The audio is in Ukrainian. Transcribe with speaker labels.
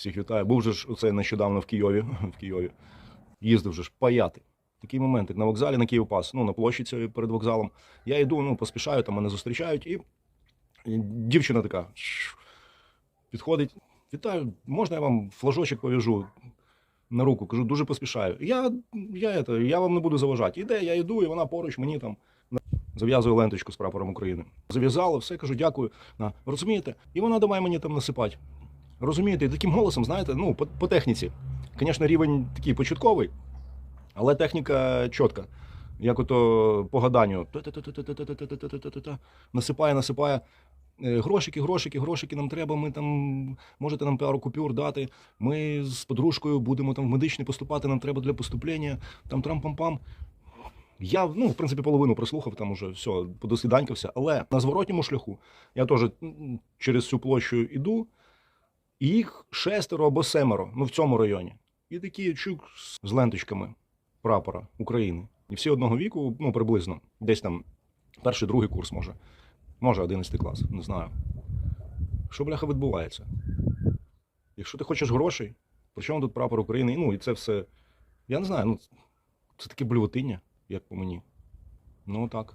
Speaker 1: Всіх вітаю. Був же ж оце нещодавно в Києві. В Києві. Їздив же ж паяти. Такий момент, як на вокзалі на Київпас, ну на площі цієї перед вокзалом. Я йду, ну поспішаю, там мене зустрічають, і, дівчина така підходить. Вітаю, можна я вам флажочок пов'яжу на руку? Кажу, дуже поспішаю. Я, я, это, я вам не буду заважати. Іде, я йду, і вона поруч мені там зав'язує ленточку з прапором України. Зав'язала, все, кажу, дякую. На, розумієте? І вона давай мені там насипати. Розумієте, таким голосом, знаєте, ну, по, по техніці. Звісно, рівень такий початковий, але техніка чітка. Як ото по гаданню. Насипає, насипає. Е, грошики, грошики, грошики нам треба. Ми там можете нам пару купюр дати. Ми з подружкою будемо там в медичний поступати, нам треба для поступлення, там трам-пам-пам. Я, ну, в принципі, половину прослухав, там уже все, подосвіданькався. Але на зворотньому шляху я теж через цю площу йду і їх шестеро або семеро, ну в цьому районі. І такі чук з ленточками прапора України. І всі одного віку, ну приблизно, десь там перший, другий курс, може. Може, 11 клас, не знаю. Що, бляха, відбувається? Якщо ти хочеш грошей, при чому тут прапор України? Ну, і це все. Я не знаю, ну це таке блювотиння, як по мені. Ну так.